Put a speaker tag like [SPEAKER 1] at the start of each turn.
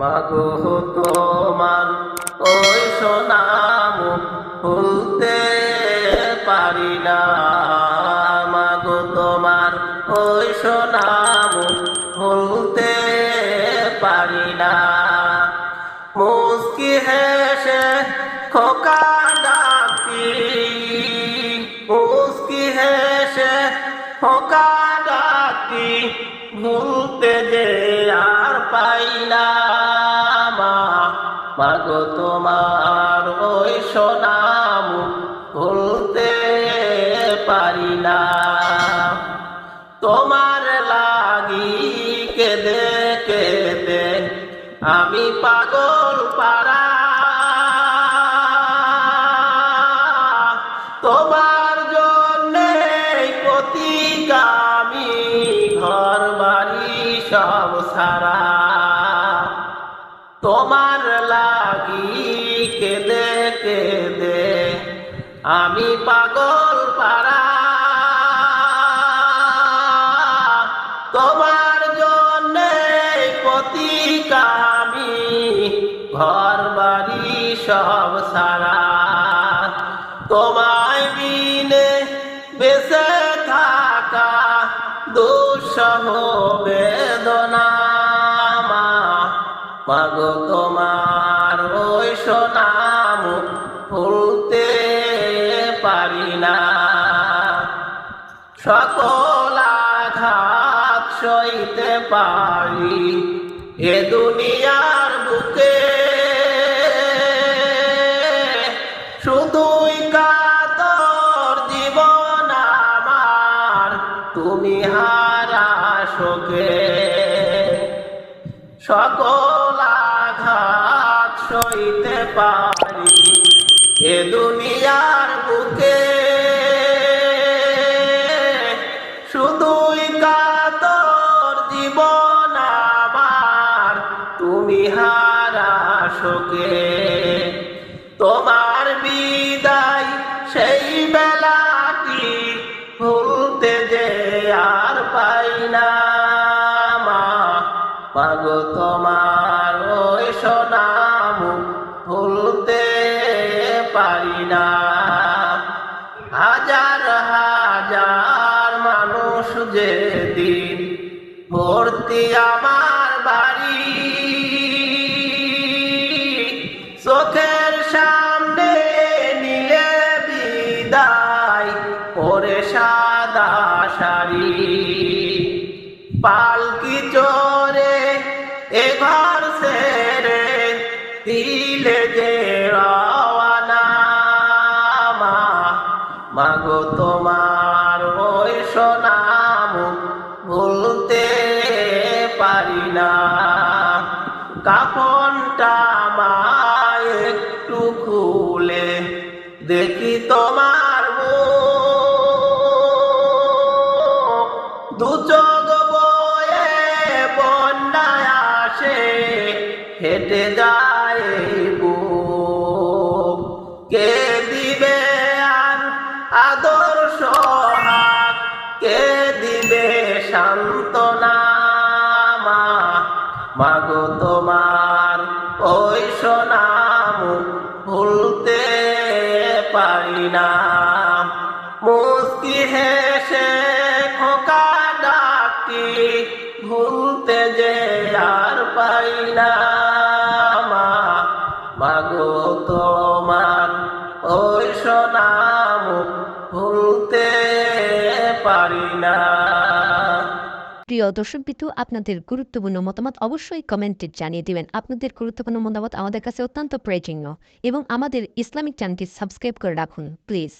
[SPEAKER 1] মাগো তোমার, ওই সোনাম ভুলতে পারি না। মাগো তোমার, ওই সোনাম ভুলতে পারি না। মুস্কি হেসে খোকা ডাকি, মুস্কি হেসে খোকা ডাকি, ভুলতে যে আর পাই না। মাগো তোমার ওই সোনাম ভুলতে পারি না। তোমার লাগি কেঁদে কেঁদে আমি পাগল পারা তোমার জন্যে প্রতীক আমি ঘর বাড়ি সব সারা। তোমার লাগি কেঁদে কেঁদে। আমি পাগল পারা তোমার জন্য প্রতীক আমি ঘর বাড়ি সব সারা। তোমায় বিনে বেঁচে থাকা দুঃসহ বেদনা। মাগো তোমার ওই সোনাম ভুলতে পারি না। সকল আঘাত সইতে পারি এ দুনিয়ার বুকে। শুধুই কাতর জীবন আমার, তুমি হারা শোকে। সকল আঘাত সইতে পারি এ দুনিয়ার বুকে। শুধুই কাতর জীবন আমার, তুমি হারা শোকে। তোমার বিদায় সেই বেলাটি মাগো তোমার ওই সোনাম ভুলতে পারি না। হাজার হাজার মানুষ যেদিন ভর্তি আমার বাড়ি, চোখের সামনে নিলে বিদায়, পরে সাদা শাড়ি। পালকি চোরে এ ঘর সেরে দিলে যে রওয়ানা মাগো তোমার ওই সোনাম ভুলতে পারি না। কাপনটা মা একটু খুলে দেখি তোমার মুখ। দু হেঁটে যায় কে দিবে আর আদর্শ হাত? কে দিবে সান্ত্বনা মাগো তোমার ওই সোনাম ভুলতে পারি না। মুস্কি হেসে খোকা ডাকি, ভুলতে যে আর পাই না। সোনাম ভুলতে পারি না।
[SPEAKER 2] প্রিয় দর্শক বিতু আপনাদের গুরুত্বপূর্ণ মতামত অবশ্যই কমেন্টে জানিয়ে দিবেন। আপনাদের গুরুত্বপূর্ণ মতামত আমাদের কাছে অত্যন্ত প্রয়োজনীয় এবং আমাদের ইসলামিক চ্যানেলটি সাবস্ক্রাইব করে রাখুন, প্লিজ।